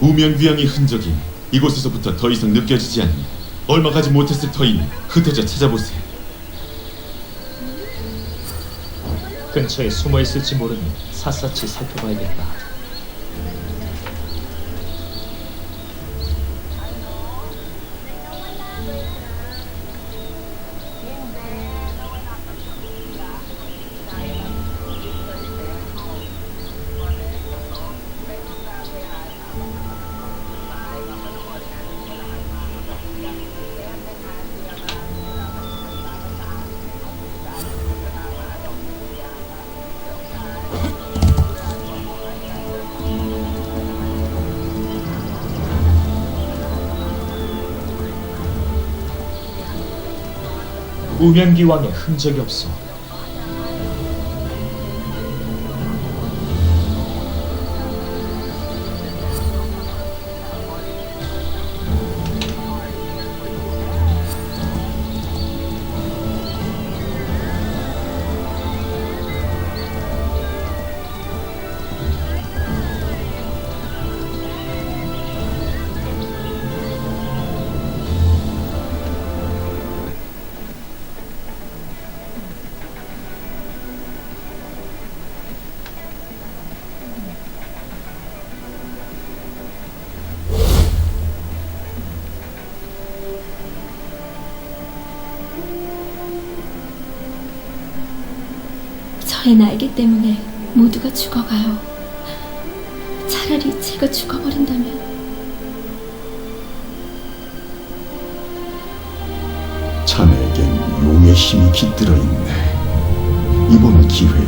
우면귀양의 흔적이 이곳에서부터 더 이상 느껴지지 않니 얼마 가지 못했을 터이니 흩어져 찾아보세요. 근처에 숨어 있을지 모르니 샅샅이 살펴봐야겠다. 우면기 왕의 흔적이 없어. 저의 날개 때문에 모두가 죽어가요. 차라리 제가 죽어버린다면 자네에겐 용의 힘이 깃들어 있네. 이번 기회에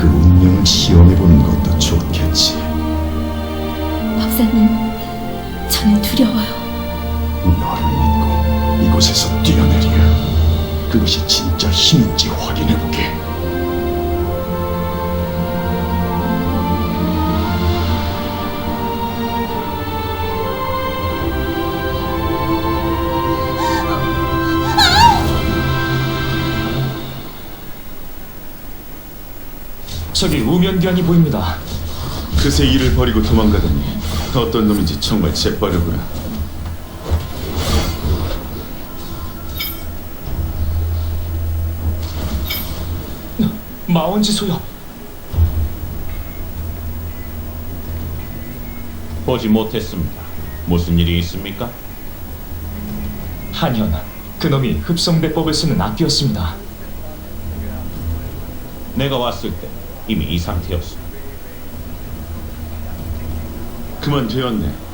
그 운명을 시험해보는 것도 좋겠지. 박사님, 저는 두려워요. 너를 믿고 이곳에서 뛰어내리라. 그것이 진짜 힘인지 확인해보게. 저기 우면기왕이 보입니다. 그새 일을 버리고 도망가다니 어떤 놈인지 정말 재빠르구나. 마원지 소여. 보지 못했습니다. 무슨 일이 있습니까? 한현, 그놈이 흡성대법을 쓰는 악기였습니다. 내가 왔을 때 이미 이 상태였어. 그만 되었네.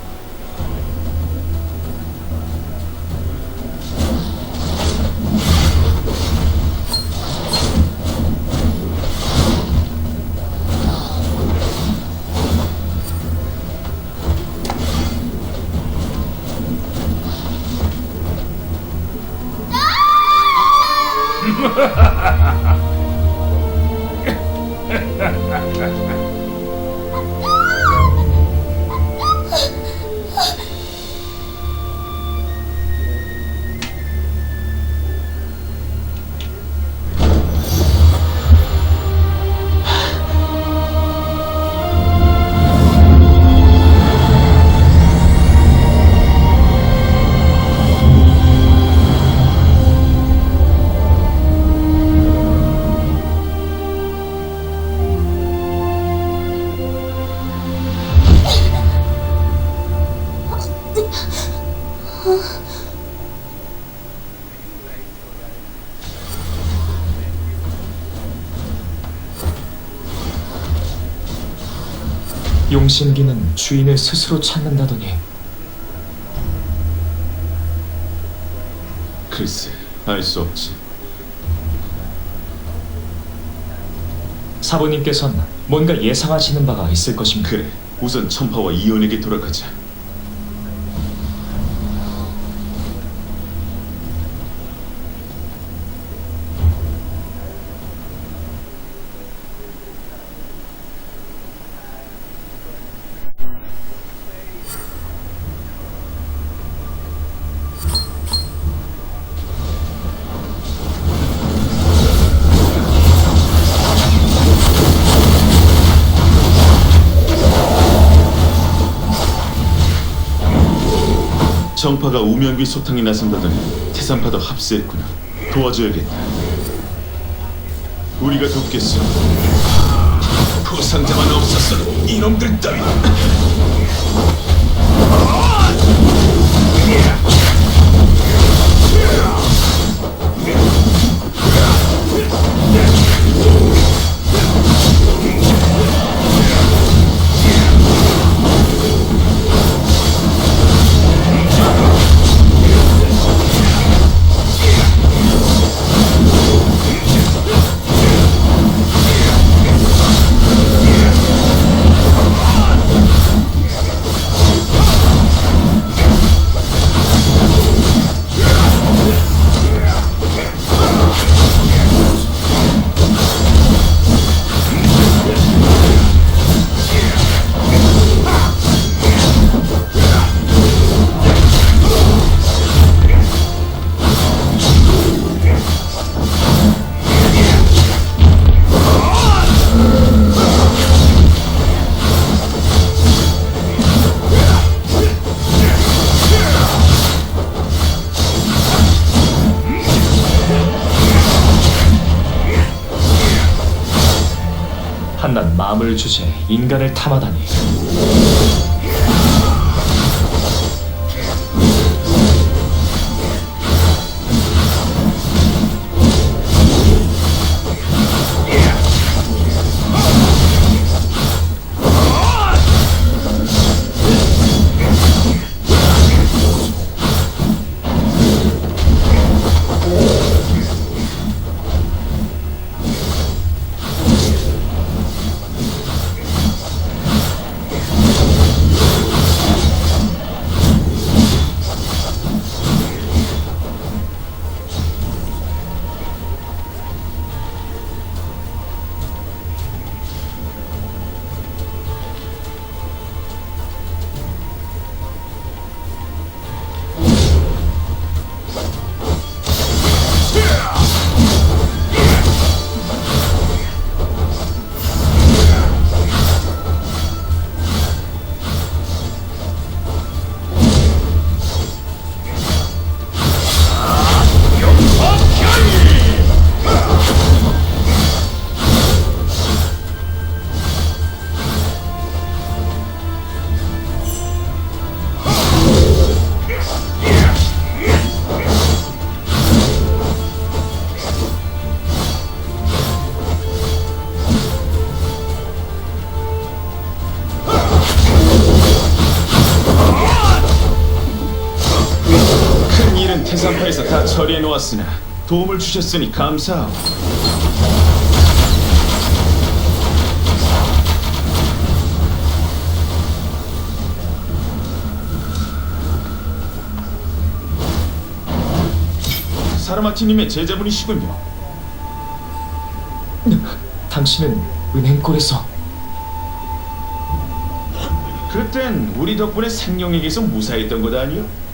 용신기는 주인을 스스로 찾는다더니 글쎄, 알 수 없지. 사부님께선 뭔가 예상하시는 바가 있을 것입니다. 그래, 우선 천파와 이온에게 돌아가자. 정파가 우면귀 소탕에 나선다더니 태산파도 합세했구나. 도와줘야겠다. 우리가 돕겠어. 부상자만 없었어. 이놈들 따위. 마음을 주제 인간을 탐하다니. 태산파에서 다 처리해 놓았으나 도움을 주셨으니 감사하고. 사르마티님의 제자분이시군요. 당신은 은행골에서 그땐 우리 덕분에 생명에게서 무사했던 것 아니요?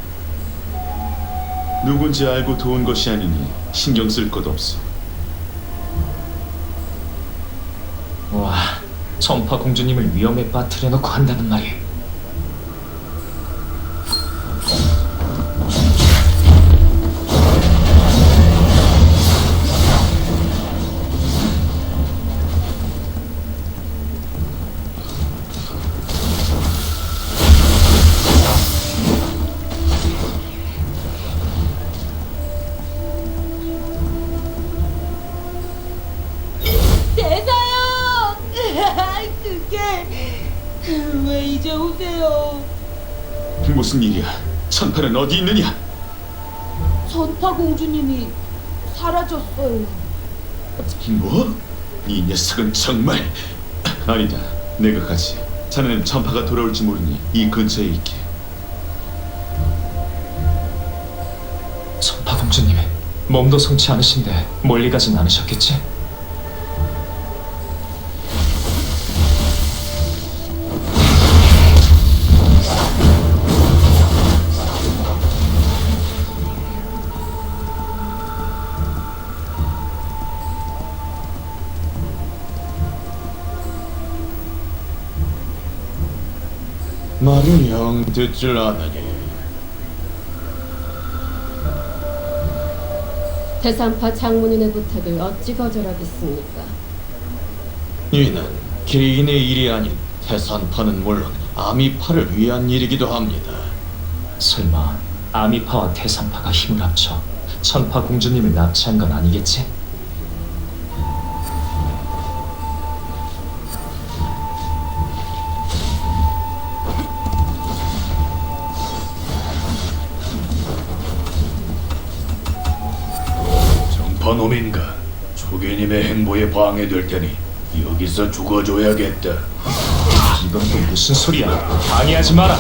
누군지 알고 도운 것이 아니니 신경 쓸 것 없어. 와 전파 공주님을 위험에 빠뜨려 놓고 한다는 말이. 무슨 일이야? 천파는 어디 있느냐? 전파 공주님이 사라졌어요. 뭐? 이 녀석은 정말 아니다. 내가 가지. 자네는 천파가 돌아올지 모르니 이 근처에 있게. 전파 공주님 몸도 성치 않으신데 멀리 가진 않으셨겠지? 말은 영 듣질 않으니 대산파 장문인의 부탁을 어찌 거절하겠습니까? 이는 개인의 일이 아닌 대산파는 물론 아미파를 위한 일이기도 합니다. 설마 아미파와 대산파가 힘을 합쳐 천파 공주님을 납치한 건 아니겠지? 정파놈인가? 초계님의 행보에 방해될 테니 여기서 죽어줘야겠다. 이건 또 무슨 소리야? 방해하지 마라.